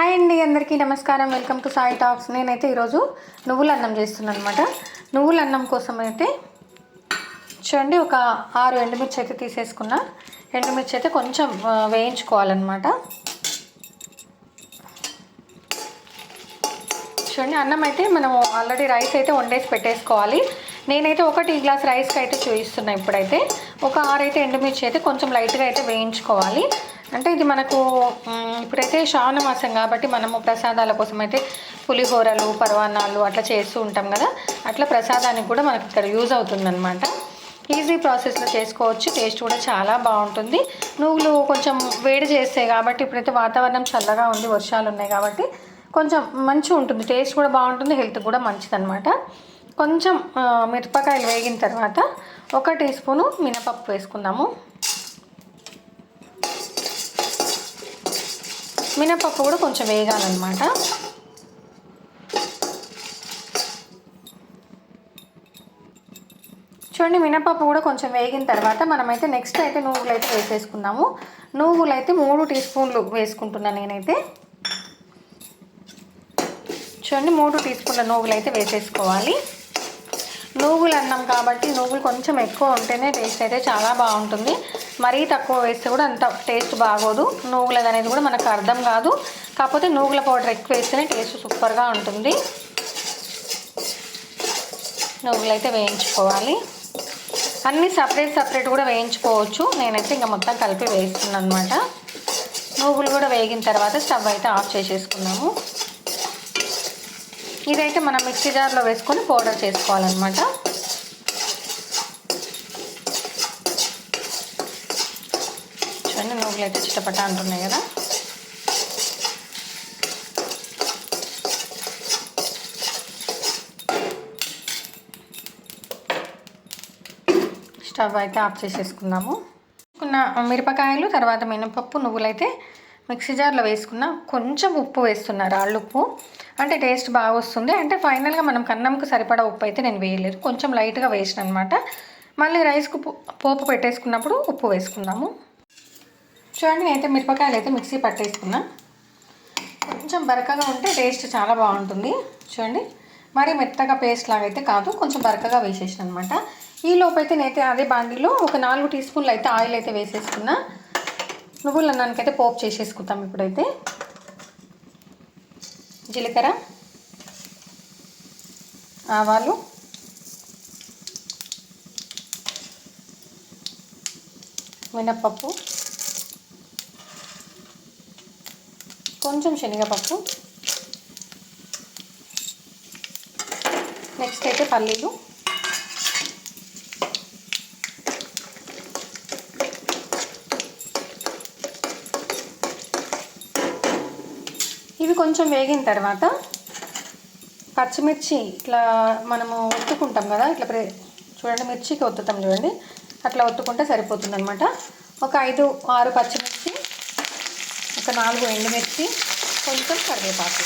Hi అండి అందరికీ నమస్కారం. వెల్కమ్ టు సాయి టాక్స్ నేనైతే ఈరోజు నువ్వుల అన్నం చేస్తున్నాను అనమాట నువ్వుల అన్నం కోసం అయితే చూడండి ఒక ఆరు ఎండుమిర్చి అయితే తీసేసుకున్నా. ఎండుమిర్చి అయితే కొంచెం వేయించుకోవాలన్నమాట. చూడండి అన్నం అయితే మనము ఆల్రెడీ రైస్ అయితే వండేసి పెట్టేసుకోవాలి. నేనైతే ఒక టీ గ్లాస్ రైస్కి అయితే చూపిస్తున్నా ఇప్పుడైతే. ఒక ఆరైతే ఎండుమిర్చి అయితే కొంచెం లైట్గా అయితే వేయించుకోవాలి. అంటే ఇది మనకు ఇప్పుడైతే శ్రావణ మాసం కాబట్టి మనము ప్రసాదాల కోసం అయితే పులిహోరలు పర్వాణాలు అట్లా చేస్తూ ఉంటాం కదా. అట్లా ప్రసాదానికి కూడా మనకి ఇక్కడ యూజ్ అవుతుందన్నమాట. ఈజీ ప్రాసెస్లో చేసుకోవచ్చు టేస్ట్ కూడా చాలా బాగుంటుంది. నువ్వులు కొంచెం వేడి చేస్తాయి కాబట్టి ఇప్పుడైతే వాతావరణం చల్లగా ఉంది వర్షాలు ఉన్నాయి కాబట్టి కొంచెం మంచిగా ఉంటుంది టేస్ట్ కూడా బాగుంటుంది హెల్త్ కూడా మంచిదన్నమాట. కొంచెం మిరపకాయలు వేగిన తర్వాత ఒక టీ స్పూను మినపప్పు వేసుకుందాము. మినపప్పు కూడా కొంచెం వేగాలన్నమాట. చూడండి మినపప్పు కూడా కొంచెం వేగిన తర్వాత మనమైతే నెక్స్ట్ అయితే నువ్వులు అయితే వేసేసుకుందాము. నువ్వులు అయితే మూడు టీ స్పూన్లు వేసుకుంటున్నాను నేనైతే. చూడండి మూడు టీ స్పూన్ల నువ్వులు అయితే వేసేసుకోవాలి. నువ్వులు అన్నాం కాబట్టి నువ్వులు కొంచెం ఎక్కువ ఉంటేనే టేస్ట్ అయితే చాలా బాగుంటుంది. మరీ తక్కువ వేస్తే కూడా అంత టేస్ట్ బాగోదు. నువ్వులది అనేది కూడా మనకు అర్థం కాదు. కాకపోతే నువ్వుల పౌడర్ ఎక్కువ వేస్తేనే టేస్ట్ సూపర్గా ఉంటుంది. నువ్వులు అయితే వేయించుకోవాలి. అన్నీ సపరేట్ సపరేట్ కూడా వేయించుకోవచ్చు. నేనైతే ఇంకా మొత్తం కలిపి వేస్తున్నాను అనమాట నువ్వులు కూడా వేగిన తర్వాత స్టవ్ అయితే ఆఫ్ చేసేసుకున్నాము. ఇదైతే మనం మిక్సీ జార్లో వేసుకొని పౌడర్ చేసుకోవాలన్నమాట. చూడండి నువ్వులు అయితే చిట్టపట అంటున్నాయి కదా. స్టవ్ అయితే ఆఫ్ చేసేసుకుందాము. ఉన్న మిరపకాయలు తర్వాత మినపప్పు నువ్వులైతే మిక్సీ జార్లో వేసుకున్న కొంచెం ఉప్పు వేస్తున్నారు రాళ్ళు ఉప్పు అంటే టేస్ట్ బాగా వస్తుంది. అంటే ఫైనల్గా మనం కన్నంకు సరిపడా ఉప్పు అయితే నేను వేయలేదు. కొంచెం లైట్గా వేసిన అనమాట మళ్ళీ రైస్కు పోపు పెట్టేసుకున్నప్పుడు ఉప్పు వేసుకుందాము. చూడండి నేనైతే మిరపకాయలు అయితే మిక్సీ పట్టేసుకున్నా. కొంచెం బరకగా ఉంటే టేస్ట్ చాలా బాగుంటుంది. చూడండి మరి మెత్తగా పేస్ట్ లాగా అయితే కాదు కొంచెం బరకగా వేసేసిన అనమాట ఈ లోపైతే నేనైతే అదే బాండీలో ఒక నాలుగు టీ స్పూన్లు అయితే ఆయిల్ అయితే వేసేసుకున్నా. నువ్వుల అన్నానికైతే పోపు చేసేసుకుంటాం ఇప్పుడైతే. జీలకర్ర ఆవాలు మినప్పప్పు కొంచెం శనగపప్పు నెక్స్ట్ అయితే పల్లీలు. కొంచెం వేగిన తర్వాత పచ్చిమిర్చి ఇట్లా మనము ఒత్తుకుంటాం కదా ఇట్లా ప్రే చూడండి మిర్చికి ఒత్తుతాం చూడండి. అట్లా ఒత్తుకుంటే సరిపోతుంది అనమాట ఒక ఐదు ఆరు పచ్చిమిర్చి ఒక నాలుగు ఎండుమిర్చి కొంచెం కరివేపాకు.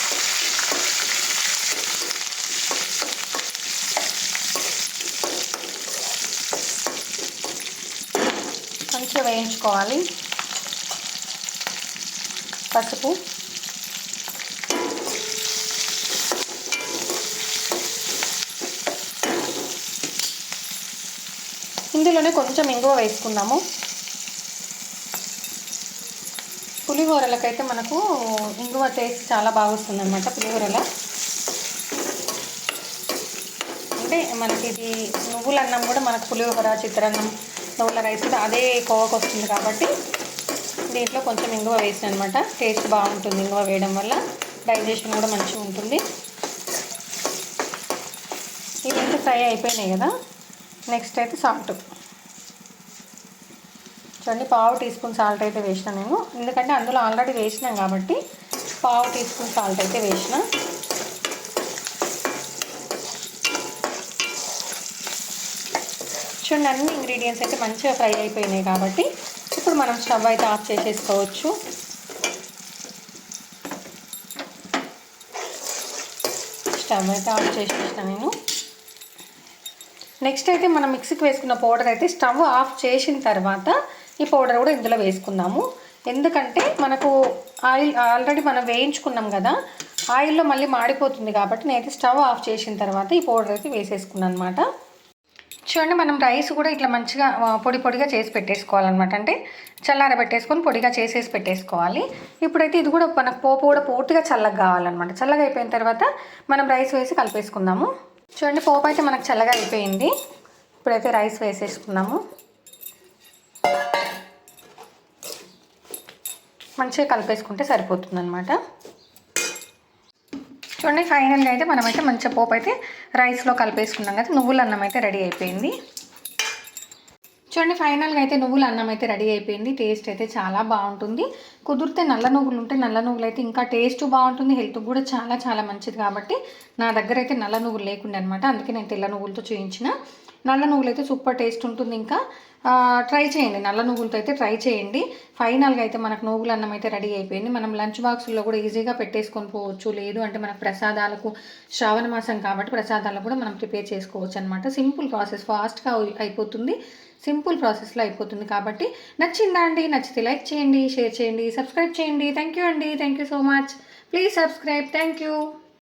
మంచిగా వేయించుకోవాలి. పసుపు. ఇందులోనే కొంచెం ఇంగువ వేసుకుందాము. పులిహోరలకైతే మనకు ఇంగువ టేస్ట్ చాలా బాగా వస్తుందన్నమాట పులిహోరల. అంటే మనకి ఇది నువ్వుల అన్నం కూడా మనకు పులిహోర చిత్రాన్నం నువ్వుల రైస్ కూడా అదే కోవకు వస్తుంది కాబట్టి దీంట్లో కొంచెం ఇంగువ వేసిన అనమాట టేస్ట్ బాగుంటుంది ఇంగువ వేయడం వల్ల. డైజెషన్ కూడా మంచిగా ఉంటుంది. ఇవైతే ఫ్రై అయిపోయినాయి కదా. నెక్స్ట్ అయితే సాల్ట్. చూడండి పావు టీ స్పూన్ సాల్ట్ అయితే వేసిన నేను. ఎందుకంటే అందులో ఆల్రెడీ వేసినాం కాబట్టి పావు టీ స్పూన్ సాల్ట్ అయితే వేసిన. చూడండి అన్ని ఇంగ్రీడియంట్స్ అయితే మంచిగా ఫ్రై అయిపోయినాయి కాబట్టి ఇప్పుడు మనం స్టవ్ అయితే ఆఫ్ చేసేసుకోవచ్చు. స్టవ్ అయితే ఆఫ్ చేసేసిన నేను. నెక్స్ట్ అయితే మనం మిక్సీకి వేసుకున్న పౌడర్ అయితే స్టవ్ ఆఫ్ చేసిన తర్వాత ఈ పౌడర్ కూడా ఇందులో వేసుకుందాము. ఎందుకంటే మనకు ఆయిల్ ఆల్రెడీ మనం వేయించుకున్నాం కదా ఆయిల్లో మళ్ళీ మాడిపోతుంది కాబట్టి నేనైతే స్టవ్ ఆఫ్ చేసిన తర్వాత ఈ పౌడర్ అయితే వేసేసుకున్నాను అనమాట చూడండి మనం రైస్ కూడా ఇట్లా మంచిగా పొడి పొడిగా చేసి పెట్టేసుకోవాలన్నమాట. అంటే చల్లారబెట్టేసుకొని పొడిగా చేసేసి పెట్టేసుకోవాలి. ఇప్పుడైతే ఇది కూడా మనకు పోపు కూడా పూర్తిగా చల్లగా కావాలన్నమాట. చల్లగా అయిపోయిన తర్వాత మనం రైస్ వేసి కలిపేసుకుందాము. చూడండి పోపు అయితే మనకు చల్లగా అయిపోయింది. ఇప్పుడైతే రైస్ వేసేసుకున్నాము మంచిగా కలిపేసుకుంటే సరిపోతుంది అనమాట చూడండి ఫైనల్గా అయితే మనమైతే మంచిగా పోపు అయితే రైస్లో కలిపేసుకున్నాం కదా నువ్వుల అన్నం అయితే రెడీ అయిపోయింది. చూడండి ఫైనల్గా అయితే నువ్వుల అన్నం అయితే రెడీ అయిపోయింది. టేస్ట్ అయితే చాలా బాగుంటుంది. కుదిరితే నల్ల నువ్వులు ఉంటే నల్ల నువ్వులు అయితే ఇంకా టేస్ట్ బాగుంటుంది. హెల్త్ కూడా చాలా చాలా మంచిది కాబట్టి నా దగ్గర అయితే నల్ల నువ్వులు లేకుండే అనమాట అందుకే నేను తెల్ల నువ్వులతో చూయించిన. నల్ల నువ్వులు అయితే సూపర్ టేస్ట్ ఉంటుంది ఇంకా. ట్రై చేయండి. నల్ల నువ్వులతో అయితే ట్రై చేయండి. ఫైనల్గా అయితే మనకు నువ్వుల అన్నం అయితే రెడీ అయిపోయింది. మనం లంచ్ బాక్సుల్లో కూడా ఈజీగా పెట్టేసుకొని పోవచ్చు. లేదు అంటే మనకు ప్రసాదాలకు శ్రావణ మాసం కాబట్టి ప్రసాదాలకు కూడా మనం ప్రిపేర్ చేసుకోవచ్చు అనమాట సింపుల్ ప్రాసెస్ ఫాస్ట్గా అయిపోతుంది. సింపుల్ ప్రాసెస్లో అయిపోతుంది కాబట్టి నచ్చిందా అండి? నచ్చితే లైక్ చేయండి షేర్ చేయండి సబ్స్క్రైబ్ చేయండి. థ్యాంక్ యూ అండి. Thank you so much please subscribe thank you